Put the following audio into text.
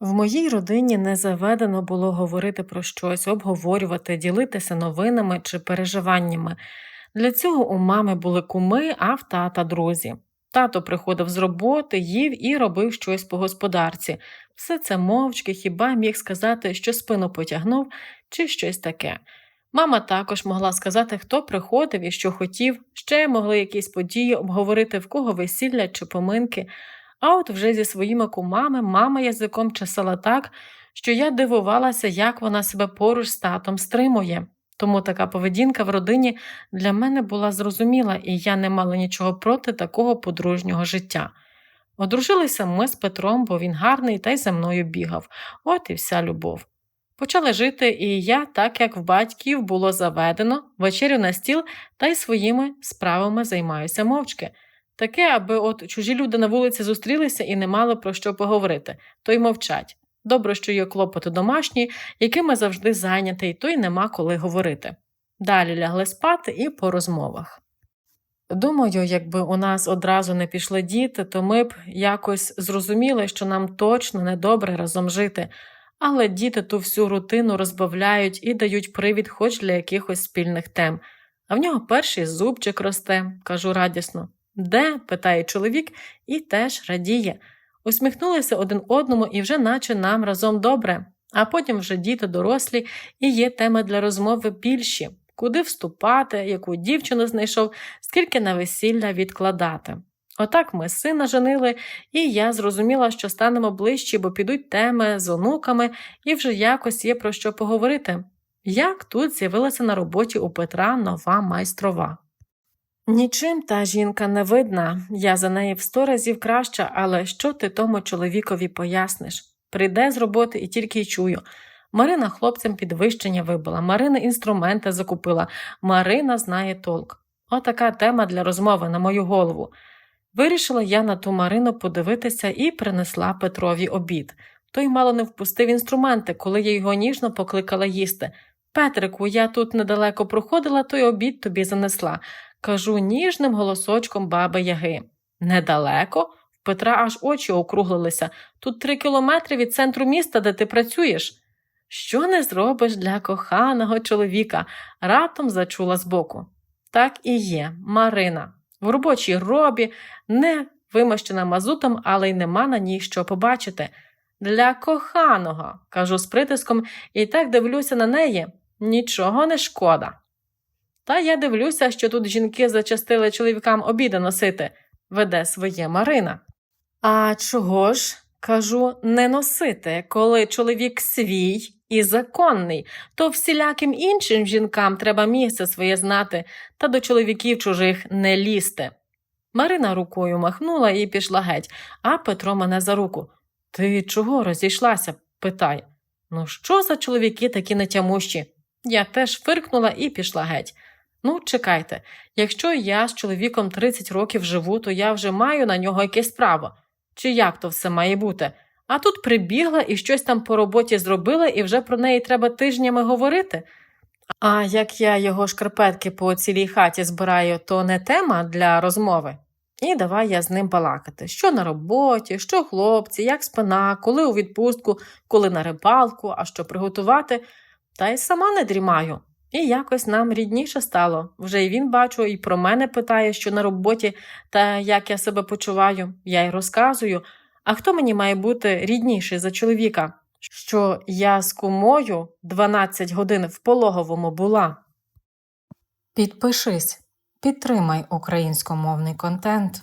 В моїй родині не заведено було говорити про щось, обговорювати, ділитися новинами чи переживаннями. Для цього у мами були куми, а в тата друзі. Тато приходив з роботи, їв і робив щось по господарці. Все це мовчки, хіба міг сказати, що спину потягнув, чи щось таке. Мама також могла сказати, хто приходив і що хотів, ще могли якісь події обговорити, в кого весілля чи поминки. А от вже зі своїми кумами мама язиком чесала так, що я дивувалася, як вона себе поруч з татом стримує. Тому така поведінка в родині для мене була зрозуміла, і я не мала нічого проти такого подружнього життя. Одружилися ми з Петром, бо він гарний та й за мною бігав, от і вся любов. Почали жити, і я, так як в батьків було заведено, вечерю на стіл та й своїми справами займаюся мовчки. Таке, аби от чужі люди на вулиці зустрілися і не мали про що поговорити, то й мовчать. Добре, що є клопоти домашні, якими завжди зайнятий, то й нема коли говорити. Далі лягли спати і по розмовах. Думаю, якби у нас одразу не пішли діти, то ми б якось зрозуміли, що нам точно недобре разом жити, але діти ту всю рутину розбавляють і дають привід хоч для якихось спільних тем. А в нього перший зубчик росте, кажу радісно. Де? питає чоловік і теж радіє. Усміхнулися один одному і вже наче нам разом добре, а потім вже діти дорослі і є теми для розмови більші куди вступати, яку дівчину знайшов, скільки на весілля відкладати. Отак ми сина женили, і я зрозуміла, що станемо ближчі, бо підуть теми з онуками, і вже якось є про що поговорити. Як тут з'явилася на роботі у Петра нова майстрова. Нічим та жінка не видна, я за неї в сто разів краща, але що ти тому чоловікові поясниш? Прийде з роботи і тільки й чую. Марина хлопцям підвищення вибила, Марина інструменти закупила, Марина знає толк. Отака тема для розмови на мою голову. Вирішила я на ту Марину подивитися і принесла Петрові обід. Той мало не впустив інструменти, коли я його ніжно покликала їсти. Петрику, я тут недалеко проходила, той обід тобі занесла. Кажу ніжним голосочком баби Яги. Недалеко? В Петра аж очі округлилися. Тут три кілометри від центру міста, де ти працюєш. Що не зробиш для коханого чоловіка? раптом зачула збоку. Так і є, Марина. В робочій робі, не вимощена мазутом, але й нема на ній що побачити. Для коханого, кажу з притиском, і так дивлюся на неї нічого не шкода. Та я дивлюся, що тут жінки зачастили чоловікам обіди носити, веде своє Марина. А чого ж, кажу, не носити, коли чоловік свій і законний, то всіляким іншим жінкам треба місце своє знати та до чоловіків чужих не лізти. Марина рукою махнула і пішла геть, а Петро мене за руку. Ти чого розійшлася? питає. Ну, що за чоловіки такі нетямущі? Я теж фиркнула і пішла геть. Ну, чекайте, якщо я з чоловіком 30 років живу, то я вже маю на нього якесь право. Чи як то все має бути? А тут прибігла і щось там по роботі зробила, і вже про неї треба тижнями говорити. А як я його шкарпетки по цілій хаті збираю, то не тема для розмови. І давай я з ним балакати. Що на роботі, що хлопці, як спина, коли у відпустку, коли на рибалку, а що приготувати, та й сама не дрімаю. І якось нам рідніше стало. Вже і він, бачу, і про мене питає, що на роботі та як я себе почуваю. Я й розказую. А хто мені має бути рідніший за чоловіка? Що я з кумою 12 годин в пологовому була. Підпишись, підтримай українськомовний контент.